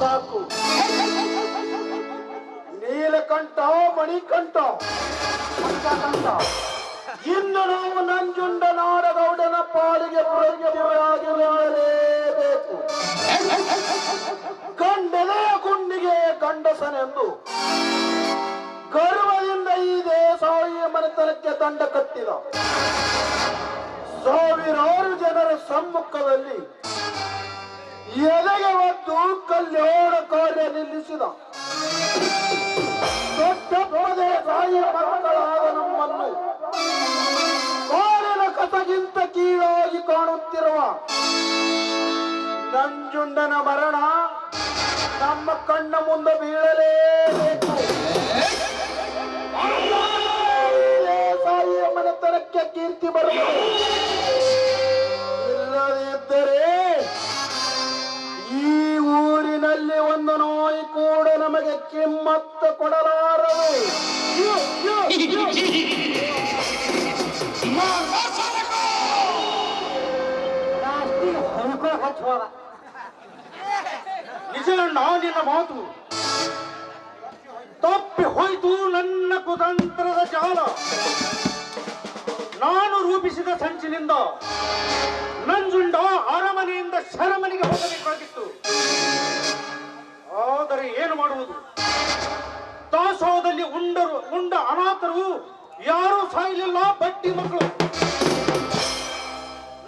ಸಾಕು. ನೀಲಕಂಠ ಮಣಿಕಂಠ ಕಂಠ ಇನ್ನು ನಾವು ನಂಜುಂಡ ನಾಡಗೌಡನ ಪಾಲಿಗೆ ಪ್ರಜ್ಞರಾಗಿರಲೇಬೇಕು ಗಂಡನೆಯ ಗುಂಡಿಗೆ ಗಂಡಸನೆಂದು. ಗರ್ವದಿಂದ ಈ ದೇಸಾಯಿಯ ಮನೆತನಕ್ಕೆ ದಂಡ ಕಟ್ಟಿದ. ಸಾವಿರಾರು ಜನರ ಸಮ್ಮುಖದಲ್ಲಿ ಎದೆಗೆ ಒಂದು ಕಲ್ಯಾಣ ಕಾರ್ಯ ನಿಲ್ಲಿಸಿದ. ದೊಡ್ಡ ದೇಸಾಯಿಯ ಮಕ್ಕಳಾದ ನಮ್ಮನ್ನು ಕಾಲಿನ ಕಥಗಿಂತ ಕೀಳಾಗಿ ಕಾಣುತ್ತಿರುವ ನಂಜುಂಡನ ಮರಣ ನಮ್ಮ ಕಣ್ಣ ಮುಂದೆ ಬೀಳಲೇಬೇಕು. ತಾಯಿಯ ಮನೆತನಕ್ಕೆ ಕೀರ್ತಿ ಬರುವುದು ಇಲ್ಲದಿದ್ದರೆ ಈ ಊರಿನಲ್ಲಿ ಒಂದು ನಾಯಿ ಕೂಡ ನಮಗೆ ಕಿಮ್ಮತ್ತು ಕೊಡಲಾರದು. ನಿಜಗಣ್ಣ ನಿನ್ನ ಮಾತು. ತಪ್ಪಿ ಹೋಯ್ತು ನನ್ನ ಕುತಂತ್ರದ ಜಾಲ. ನಾನು ರೂಪಿಸಿದ ಸಂಚಿನಿಂದ ನಂಜುಂಡ ಅರಮನೆಯಿಂದ ಶರಮನೆಗೆ ಹೋಗಬೇಕಾಗಿತ್ತು. ಆದರೆ ಏನು ಮಾಡುವುದು? ದಾಸೋಹದಲ್ಲಿ ಉಂಡರು ಉಂಡ ಅನಾಥರು ಯಾರೂ ಸಾಯಲಿಲ್ಲ ಬಟ್ಟಿ ಮಕ್ಕಳು.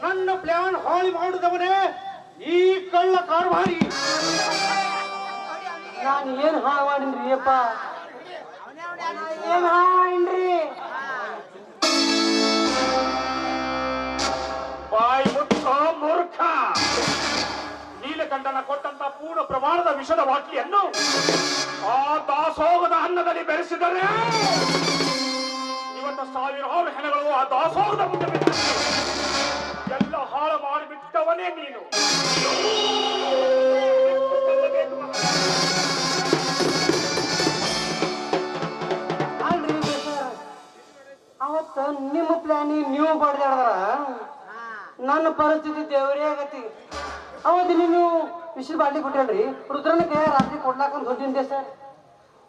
ನನ್ನ ಪ್ಲಾನ್ ಹಾಳು ಮಾಡಿದವನೇ ಈ ಕಳ್ಳ ಕಾರ್ಭಾರಿ ನಾನು ಏನು ಹಾಳು ಮಾಡಿನ್ರಿ ಅಪ್ಪ? ಏನು ಹಾಳು ಮಾಡಿನ್ರಿ? ಬಾಯಿ ನೀಲಕಂಠನ ಕೊಟ್ಟಂತ ಪೂರ್ಣ ಪ್ರಮಾಣದ ವಿಷದ ವಾಕಿಯನ್ನು ಆ ದಾಸೋಗದ ಅನ್ನದಲ್ಲಿ ಬೆರೆಸಿದರೆ ಇವತ್ತು ಸಾವಿರಾರು ಹೆಣಗಳು ಆ ದಾಸೋಗದ ಮುಂದೆ. ಎಲ್ಲ ಹಾಳು ಮಾಡಿಬಿಟ್ಟವನೇ ನೀನು. ಅವತ್ತ ನಿಮ್ಮ ಪ್ಲಾನಿ ನೀವು ಬಡ್ದಾಡ್ದಾರ ನನ್ನ ಪರಿಸ್ಥಿತಿ ದೇವರೇ ಆಗತಿ. ಅವತ್ತು ನೀವು ವಿಷಯ ಬಾಡ್ಲಿ ಕೊಟ್ಟಲ್ರಿ ರುದ್ರನಕ್ಕೆ ರಾತ್ರಿ ಕೊಡ್ಲಾಕಂತ ಹೊಂಟಿದ್ದೆ ಸರ್.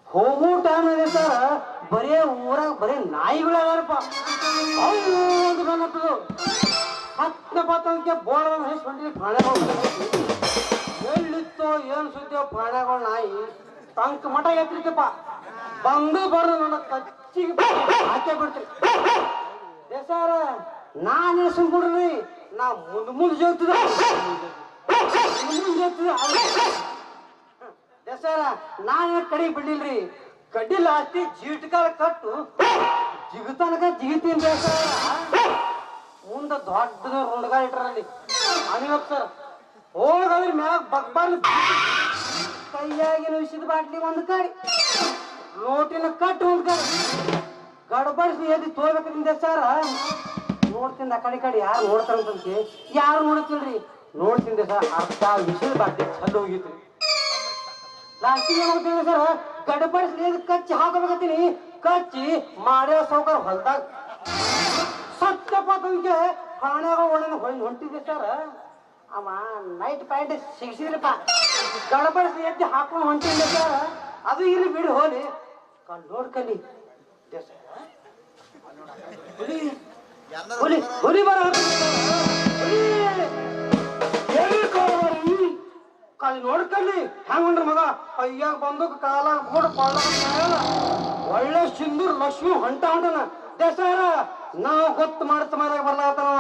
ಹೋಗೋ ಟೈಮ್ ಇದೆ ಸರ್. ಬರೇ ಊರಾಗ ಬರೇ ನಾಯಿಗಳಪ್ಪ ಹತ್ತು ಅಂತ ಬಂದದ್ದು ಬೋರ್ಡ್ ಹೆಸರು ಹೊಂಟಿದ್ವಿ ಪ್ರಾಣಿಗಳು ಎಲ್ಲಿತ್ತೋ ಏನು ಸುದ್ದಿಯೋ ಪ್ರಾಣಿಗಳು ನಾಯಿ. ಟಂಕ್ ಮಠ ಎತ್ತಲಿಕ್ಕಪ್ಪ ಬಂದು ಬರ್ದು ನನ್ನ ಕಚ್ಚಿಗೆ ಹಾಕೇ ಬಿಡ್ತೀನಿ. ದೇಸಾರ ನಾನು ಸುಮ್ಕೊಡ್ರಿ ನಾ ಮುಂದ್ ಮುಂದೆ ಜೋಗ್ತಿದ ದೇಸಾರ, ನಾನು ಕಡೆ ಬಿಡ್ಲಿಲ್ರಿ. ಕಡ್ಡಿಲ್ ಲಾಸ್ಟಿ ಜೀಟ್ಕಾಲ ಕಟ್ಟು ಜಿಗತನಕ ಜಿಗಿತೀನಿ ದಸರ ಮುಂದೆ ದೊಡ್ಡದ ರುಂಡ್ಗಾಲ ಇಟ್ರಲ್ಲಿ ಅನಿವತ್ ಸರ್. ಹೋಗದ್ರಿ ಮ್ಯಾಗ ಬಗ್ಬಾರ್ದು. ಕೈಯಾಗಿನ ವಿಷದ ಬಾಟ್ಲಿ ಒಂದು ಕಡೆ. ನೋಟಿನ ಕಟ್ಟು ಒಂದು ಕಡೆ. ಗಡಬಡಿಸಿ ಎದ್ದು ತೋರ್ಬೇಕಂದ ಸರ್. ನೋಡ್ತೀನಿ ಆ ಕಡೆ ಕಡೆ ಯಾರು ನೋಡ್ತಾರಂತಂತೆ. ಯಾರು ನೋಡ್ತಿಲ್ರಿ ನೋಡ್ತೀನಿ ಸರ್ ಅರ್ಧ ವಿಷಲ್ ಬಾಟ್ಲಿ ಚಂದ ಹೋಗಿತ್ತು. ಲಾಸ್ಟಿಗೆ ಏನಾಗ್ತಿದ್ರಿ ಸರ್ ಗಡಬಡಿಸಿ ಎದ್ದು ಕಚ್ಚಿ ಹಾಕಬೇಕತ್ತೀನಿ. ಕಚ್ಚಿ ಮಾಡ್ಯೋ ಸೌಕರ್ ಹೊಲ್ದಾಗ. ಸತ್ಯಪ್ಪ ತನಗೆ ಒಳ್ಳೆ ಒಳಗೆ ಹೊಳ್ ಹೊಂಟಿದೆ ಸರ್. ಅವ ನೈಟ್ ಪ್ಯಾಂಟ್ ಸಿಗಿಸಿದ್ರಪ್ಪ. ಗಡಪಡಿಸಿ ಎತ್ತಿ ಹಾಕೊಂಡು ಹೊಂಟಿದ್ದೆ ಸರ್. ಅದು ಇಲ್ಲಿ ಬಿಡಿ ಹೋಲಿ. ಕಣ್ ನೋಡ್ಕಲಿ ಹುಲಿ. ಹುಲಿ. ಹುಲಿ ಬರ ಕಾಲಿ ನೋಡ್ಕಲ್ಲಿ ಹೆಂಗ್ರಿ ಮಗ? ಅಯ್ಯಾಗ ಬಂದಕ್ಕೆ ಕಾಲಾಗ ಬೋಡ್ ಕೊಳ್ಳ ಒಳ್ಳೆ ಸಿಂಧೂರ್ ಲಕ್ಷ್ಮಿ ಹೊಂಟ ಹೊಂಟನ. ದೇಸಾರ ನಾವು ಗೊತ್ತು ಮಾಡ್ತ ಮೇಲೆ ಬರ್ಲಾತನವ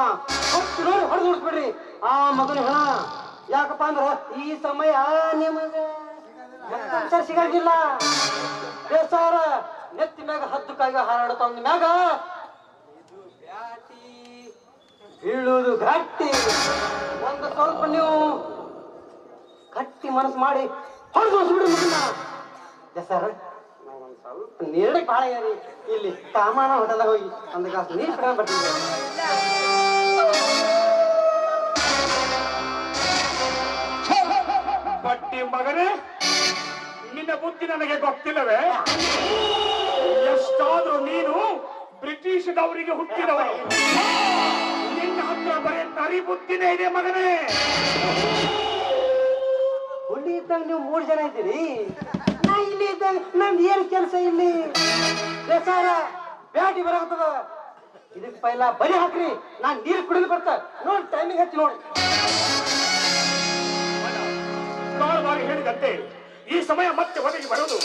ಗೊತ್ತು ನೋಡಿ ಹೊಡೆದು ಹುಡ್ಸ್ಬಿಡ್ರಿ ಆ ಮಗನ ಹೇಳ, ಯಾಕಪ್ಪ ಅಂದ್ರ ಈ ಸಮಯ ನಿಮಗೆ ಸಿಗಂಗಿಲ್ಲ. ದೇಸಾರ ನೆತ್ತಿ ಮ್ಯಾಗ ಹದ್ದು ಕಾಯಿಗ ಹಾರಾಡತ ಅಂದ ಮ್ಯಾಗ. ಬೀಳುವುದು ಗಟ್ಟಿ. ಸ್ವಲ್ಪ ನೀವು ಕಟ್ಟಿ ಮನಸ್ಸು ಮಾಡಿ ಹೊಡೆದು ಸುಡಿ ಮಗನ. ಸರ್. ಸ್ವಲ್ಪ ನೀರಕ್ಕೆ ಭಾಳ ರೀ ಇಲ್ಲಿ ಕಾಮಾನ ಹೋಟೆಲ್ದಾಗ ಹೋಗಿ ಒಂದು ಗ್ಲಾಸ್ ನೀರು ಕಡೆ ಬಟ್ಟಿ ಮಗನೇ, ನಿನ್ನ ಬುದ್ಧಿ ನನಗೆ ಗೊತ್ತಿಲ್ಲವೇ? ಎಷ್ಟಾದ್ರೂ ನೀನು ಬ್ರಿಟಿಷದವರಿಗೆ ಹುಟ್ಟಿದವರು ನಿನ್ನ ಹತ್ರ ಬರೀ ನರಿ ಬುದ್ಧಿನೇ ಇದೆ ಮಗನೇ. ಹುಲಿ ಇದ್ದಾಗ ನೀವು ಮೂರು ಜನ ಇದ್ದೀರಿ? ನಾ ಇಲ್ಲಿ ಇದ್ದಾಗ ನಂದು ಏನ್ ಕೆಲಸ ಇಲ್ಲಿ? ಬೇಸಾರ ಬ್ಯಾಟಿ ಬರಾಕತ್ತದ. ಇದಕ್ ಪೈಲ ಬಲಿ ಹಾಕ್ರಿ ನಾನ್ ನೀರು ಕುಡಿದು ಬರ್ತ ನೋಡಿ ಟೈಮಿಂಗ್ ಹಚ್ಚಿ ನೋಡಿ. ಬಾರಿ ಹೇಳಿದಂತೆ ಈ ಸಮಯ ಮತ್ತೆ ಒದಗಿ ಬರುವುದು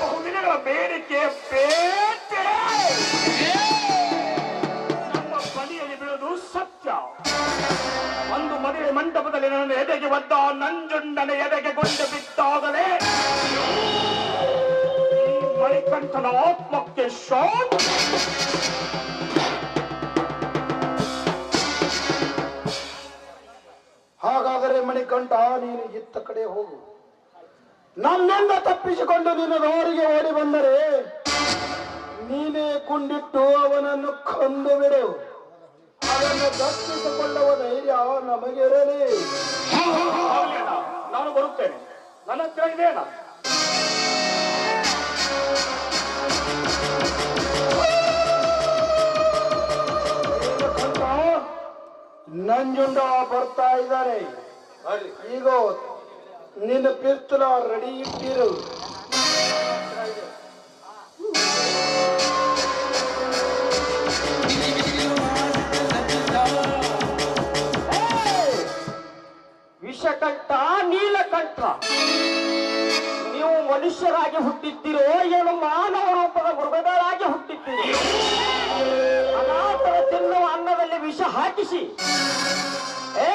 ಬಹುದಿನಗಳ ಬೇಡಿಕೆ ಬೇಟೆ ಮದುವೆ ಮಂಟಪದಲ್ಲಿ ನನ್ನ ಎದೆಗೆ ಒದ್ದ, ನಂಜುಂಡನ ಎದೆಗೆ ಗೊಂಡು ಬಿದ್ದಾಗಲೇ ಈ ಮಣಿಕಂಠನ ಆತ್ಮಕ್ಕೆ ಶಾಕ್ ಹಾಗಾದರೆ ಮಣಿಕಂಠ, ನೀನು ಇತ್ತ ಕಡೆ ಹೋಗು. ನನ್ನಿಂದ ತಪ್ಪಿಸಿಕೊಂಡು ನಿನ್ನ ದಾರಿಗೆ ಓಡಿ ಬಂದರೆ ನೀನೇ ಕುಂಡಿಟ್ಟು ಅವನನ್ನು ಕೊಂದು ಬಿಡು. ಅವನನ್ನು ದಕ್ಕಿಸಿಕೊಳ್ಳುವ ಧೈರ್ಯ ನಮಗಿರಲಿ. ನಾನು ಬರುತ್ತೇನೆ. ನನ್ನ ಹತ್ರ ಇದೇನ ನಂಜುಂಡ ಬರ್ತಾ ಇದ್ದಾರೆ. ಈಗ ನಿನ್ನ ಪಿಸ್ತಲ ರೆಡಿ ಇಟ್ಟಿರು. ವಿಷಕಂಠ ನೀಲಕಂಠ. ನೀವು ಮನುಷ್ಯರಾಗಿ ಹುಟ್ಟಿದ್ದೀರೋ ಏನು ಮಾನವ ರೂಪದ ಮೃಗಗಳಾಗಿ ಹುಟ್ಟಿದ್ದೀರಿ? ಅನಾಥರ ತಿನ್ನುವ ಅನ್ನದಲ್ಲಿ ವಿಷ ಹಾಕಿಸಿ. ಏ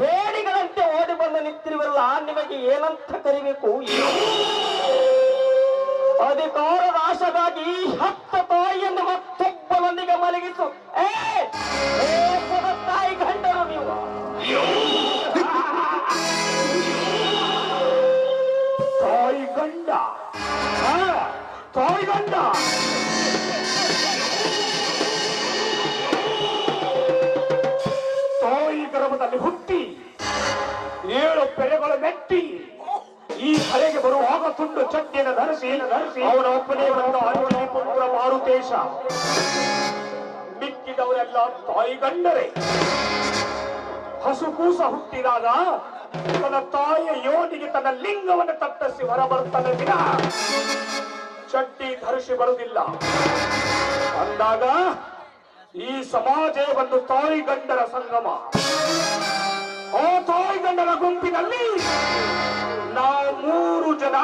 ಹೇಡಿಗಳಂತೆ ಓಡಿ ಬಂದು ನಿಂತಿರುವಲ್ಲ, ನಿಮಗೆ ಏನಂತ ಕರಿಬೇಕು? ಅಧಿಕಾರ ರಾಶದಾಗಿ ಹತ್ತ ತಾಯಿಯನ್ನು ಮತ್ತೊಬ್ಬನೊಂದಿಗೆ ಮಲಗಿಸು. ಕಲೆಗೆ ಬರುವಾಗ ತುಂಡು ಚಟ್ಟಿನ ಧರಿಸಿ, ಅವನ ಒಪ್ಪನೆ ಬಂದ ಮಾರುತೇಶ. ಮಿಕ್ಕಿದವರೆಲ್ಲ ತಾಯಿಗಂಡರೆ ಹಸುಕೂಸ ಹುಟ್ಟಿದಾಗ ತನ್ನ ತಾಯಿಯ ಯೋನಿಗೆ ತನ್ನ ಲಿಂಗವನ್ನು ತಟ್ಟಸಿ ಹೊರಬರುತ್ತಾನೆ ದಿನ ಚಡ್ಡಿ ಧರಿಸಿ ಬರುವುದಿಲ್ಲ. ಅಂದಾಗ ಈ ಸಮಾಜ ಒಂದು ತಾಯಿ ಗಂಡರ ಸಂಗಮ. ಗುಂಪಿನಲ್ಲಿ ನಾವು ಮೂರು ಜನ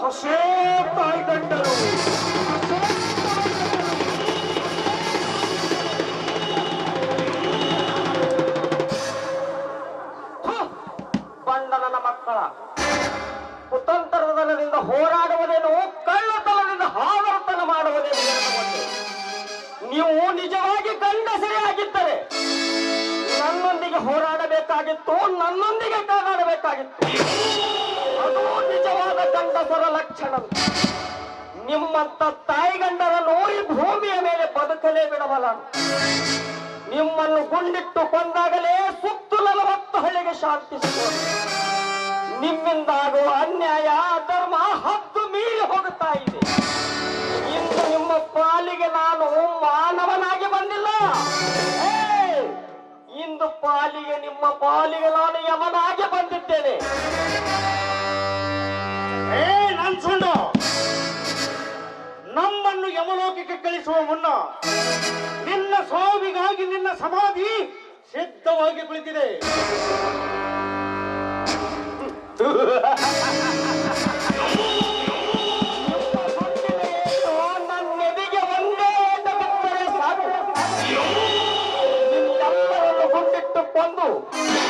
ಹೊಸೇ ತಾಯಿ ಹೋರಾಡಬೇಕಾಗಿತ್ತು ನನ್ನೊಂದಿಗೆ ಕಾದಾಡಬೇಕಾಗಿತ್ತು ಅದು ನಿಜವಾದ ಗಂಡಸರ ಲಕ್ಷಣ. ನಿಮ್ಮಂತ ತಾಯಿ ಈ ಭೂಮಿಯ ಮೇಲೆ ಬದುಕಲೇ ಬಿಡಬಲ್ಲ. ನಿಮ್ಮನ್ನು ಗುಂಡಿಟ್ಟು ಕೊಂದಾಗಲೇ ಸುತ್ತು ನಲವತ್ತು ಹಳ್ಳಿಗೆ ಶಾಂತಿ ಸಿಗುವುದು. ಪಾಲಿಗೆ ನಿಮ್ಮ ಪಾಲಿಗೆ ನಾನು ಯಮನಾಗಿ ಬಂದಿದ್ದೇನೆ. ಏ ನನ್ ನಮ್ಮನ್ನು ಯಮಲೋಕಕ್ಕೆ ಕಳಿಸುವ ಮುನ್ನ ನಿನ್ನ ಸಾವಿಗಾಗಿ ನಿನ್ನ ಸಮಾಧಿ ಸಿದ್ಧವಾಗಿ ಕುಳಿತಿದೆ. ಗುಂಡಿಟ್ಟು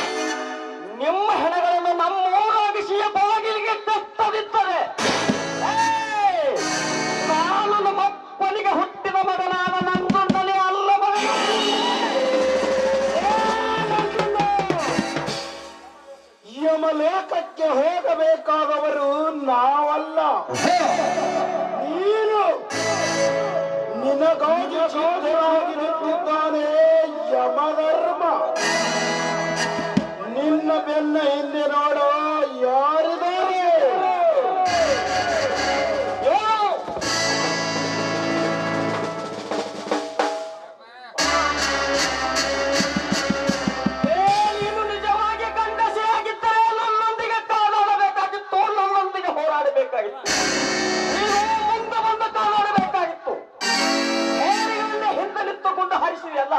ಅಲ್ಲ.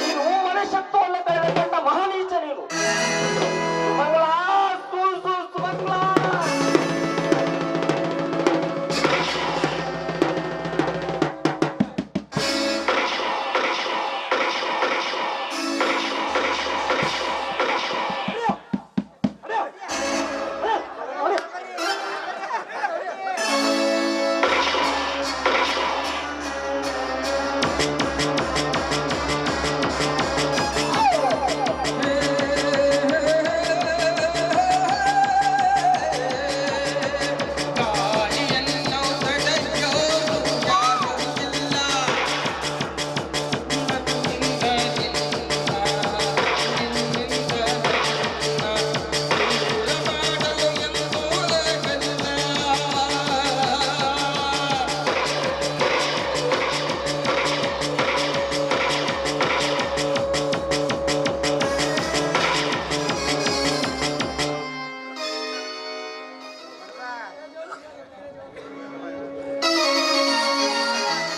ನೀನು ಮನುಷ್ಯತ್ವವನ್ನು ಕಳೆದುಕೊಂಡ ಮಹಾನೀಚ ನೀನು.